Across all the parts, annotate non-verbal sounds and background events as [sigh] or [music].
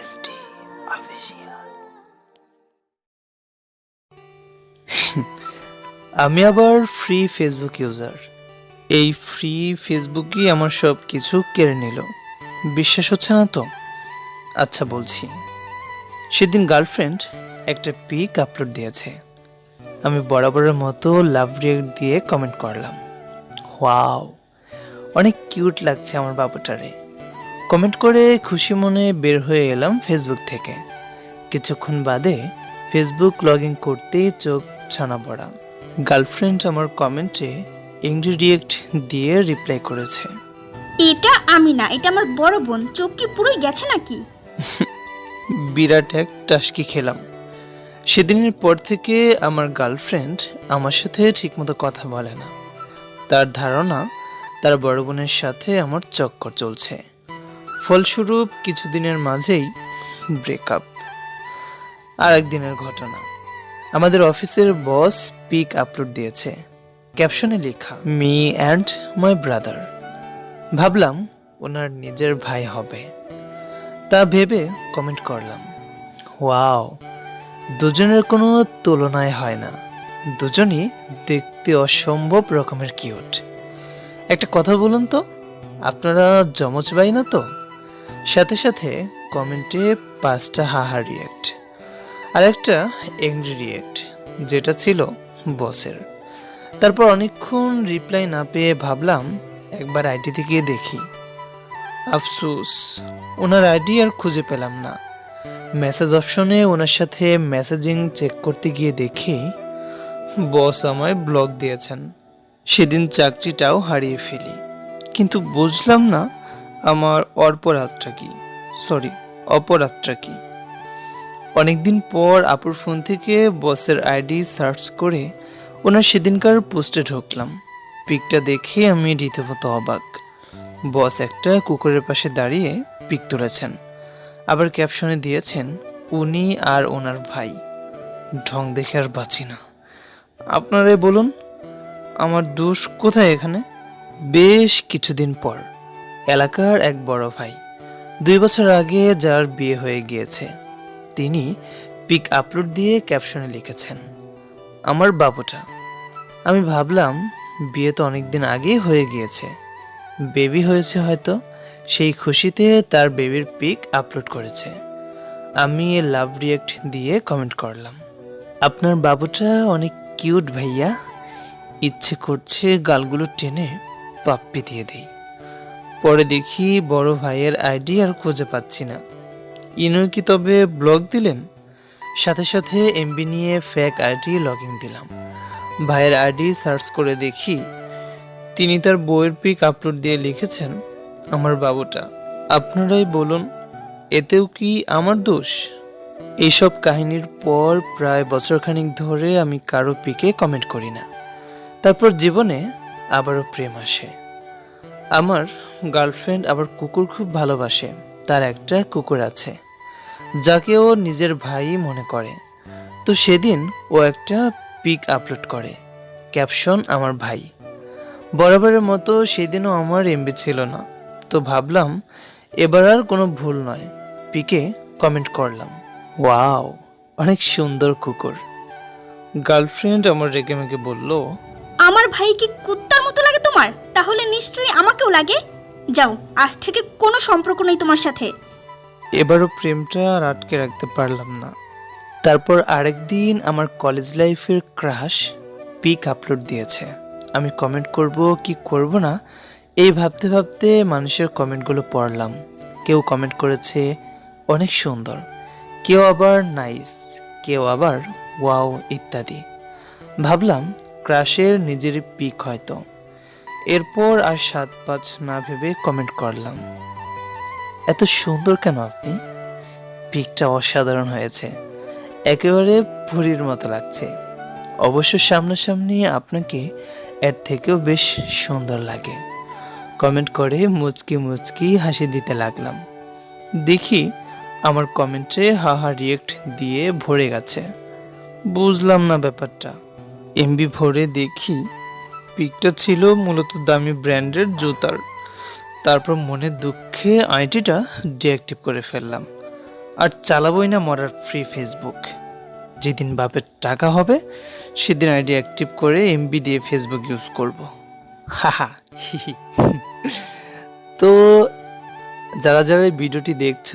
[laughs] আমি আবার free Facebook user এই ফ্রি ফেসবুকই আমার সব কিছু কেড়ে নিল। বিশ্বাস হচ্ছে না তো? আচ্ছা বলছি। সেদিন গার্লফ্রেন্ড একটা পিক আপলোড দিয়েছে। আমি বরাবরের মতো লাভ রিয়েক্ট দিয়ে কমেন্ট করলাম। ওয়াও অনেক কিউট লাগছে আমার বাবুটারে। কমেন্ট করে খুশি মনে বের হয়ে এলাম ফেসবুক থেকে। কিছুক্ষণ বাদে ফেসবুক লগ ইন করতেই চোখ ছানা পড়া। গার্লফ্রেন্ড আমার কমেন্টে ইংরি রিয়েক্ট দিয়ে রিপ্লাই করেছে। এটা আমি না এটা আমার বড় বোন চোখ কি পুরোই গেছে নাকি? বিরাট এক টাস্কি খেলাম। সেদিনের পর থেকে আমার গার্লফ্রেন্ড আমার সাথে ঠিকমতো কথা বলে না। তার ধারণা তার বড় বোনের সাথে আমার চক্কর চলছে। ফলস্বরূপ কিছুদিনের মাঝেই ব্রেকআপ আর একদিনের ঘটনা। আমাদের অফিসের বস পিক আপলোড দিয়েছে। ক্যাপশনে লেখা মি অ্যান্ড মাই ব্রাদার ভাবলাম ওনার নিজের ভাই হবে। তা ভেবে কমেন্ট করলাম ওয়াও দুজনের কোনো তুলনায় হয় না। দুজনই দেখতে অসম্ভব রকমের কিউট একটা কথা বলুন তো, আপনারা জমজ ভাই না তো? সাথে সাথে কমেন্টে পাঁচটা হাহা রিয়েক্ট আর একটা এংরি রিয়েক্ট যেটা ছিল বসের তারপর অনেকক্ষণ রিপ্লাই না পেয়ে ভাবলাম, একবার আইডিতে গিয়ে দেখি। আফসোস, ওনার আইডি আর খুঁজে পেলাম না। মেসেজ অপশনে ওনার সাথে মেসেজিং চেক করতে গিয়ে দেখি বস আমায় ব্লক দিয়েছেন। সেদিন চাকরিটাও হারিয়ে ফেলি। কিন্তু বুঝলাম না আমার অপরাধটা কি? সরি অপরাধটা কি? অনেকদিন পর আপুর ফোন থেকে বসের আইডি সার্চ করে ওনার সেদিনকার পোস্টে ঢুকলাম। পিকটা দেখে আমি রীতিমতো অবাক। বস একটা কুকুরের পাশে দাঁড়িয়ে পিক তুলেছেন। আবার ক্যাপশনে দিয়েছেন, উনি আর ওনার ভাই। ঢং দেখে আর বাঁচি না। আপনারাই বলুন, আমার দোষ কোথায় এখানে? বেশ কিছুদিন পর। এলাকার এক বড় ভাই। দুই বছর আগে যার বিয়ে হয়ে গিয়েছে, তিনি পিক আপলোড দিয়ে ক্যাপশনে লিখেছেন, আমার বাবুটা। আমি ভাবলাম, বিয়ে তো অনেকদিন আগেই হয়ে গিয়েছে। বেবি হয়েছে হয়তো, সেই খুশিতে তার বেবির পিক আপলোড করেছে। আমি লাভ রিয়েক্ট দিয়ে কমেন্ট করলাম, আপনার বাবুটা অনেক কিউট ভাইয়া। ইচ্ছে করছে গালগুলো টেনে পাপ্পি দিয়ে দেই। পরে দেখি বড় ভাইয়ের আইডি আর খুঁজে পাচ্ছি না। ইনু কি তবে ব্লগ দিলেন? সাথে সাথে এমবি নিয়ে ফেক আইডি লগইন দিলাম। ভাইয়ের আইডি সার্চ করে দেখি তিনি তার বইয়ের পিক আপলোড দিয়ে লিখেছেন, আমার বাবুটা, আপনারাই বলুন, এতেও কি আমার দোষ? এইসব কাহিনীর পর প্রায় বছরখানিক ধরে আমি কারও পিকে কমেন্ট করি না। তারপর জীবনে আবারও প্রেম আসে। আমার গার্লফ্রেন্ড আবার কুকুর খুব ভালোবাসে, তার একটা কুকুর আছে, যাকে ও নিজের ভাই মনে করে। তো সেদিন ও একটা পিক আপলোড করে, ক্যাপশন আমার ভাই। বরাবরের মতো সেদিনও আমার এমবি ছিল না, তো ভাবলাম এবার আর কোনো ভুল নয়, পিকে কমেন্ট করলাম। ওয়াও, অনেক সুন্দর কুকুর। গার্লফ্রেন্ড আমার রেগে মেগে বলল, আমার ভাই কি লাগে তোমার, তাহলে নিশ্চয়ই আমাকেও লাগে। যাও, আজ থেকে কোনো সম্পর্ক নেই তোমার সাথে। এবারও প্রেমটা আর আটকে রাখতে পারলাম না। তারপর আরেকদিন আমার কলেজ লাইফের ক্রাশ পিক আপলোড দিয়েছে। আমি কমেন্ট করব, কি করব না, এই ভাবতে ভাবতে মানুষের কমেন্টগুলো পড়লাম। কেউ কমেন্ট করেছে, অনেক সুন্দর। কেউ আবার, নাইস। কেউ আবার, ওয়াও, ইত্যাদি। ভাবলাম ক্রাশের নিজের পিক হয়তো। এরপর আর সাত পাঁচ না ভেবে কমেন্ট করলাম। এত সুন্দর কেন আপনি? পিকটা অসাধারণ হয়েছে। একেবারে ভুরির মতো লাগছে। অবশ্য সামনাসামনি আপনাকে এর থেকেও বেশ সুন্দর লাগে। কমেন্ট করে মুচকি মুচকি হাসি দিতে লাগলাম। দেখি আমার কমেন্টে হাহা রিয়েক্ট দিয়ে ভরে গেছে। বুঝলাম না ব্যাপারটা। এমবি ভরে দেখি পিকটা ছিল মূলত দামি ব্র্যান্ডের জুতার। তারপর মনে দুঃখে আইডিটা ডিঅ্যাক্টিভ করে ফেললাম। আর চালাবোই না মরার ফ্রি ফেসবুক যেদিন বাপের টাকা হবে, সেদিন আইডি অ্যাক্টিভ করে এমবি দিয়ে ফেসবুক ইউজ করব। হিহি তো, যারা যারা এই ভিডিওটি দেখছ,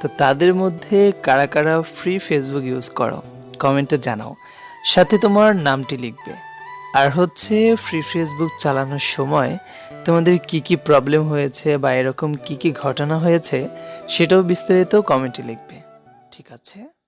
তো তাদের মধ্যে কারা কারা ফ্রি ফেসবুক ইউজ করো কমেন্টে জানাও। সাথে তোমার নামটি লিখবে। আর হচ্ছে ফ্রি ফেসবুক চালানোর সময় তোমাদের কি কি প্রবলেম হয়েছে বা এরকম কি কি ঘটনা হয়েছে সেটাও বিস্তারিত কমেন্টে লিখবে। ঠিক আছে?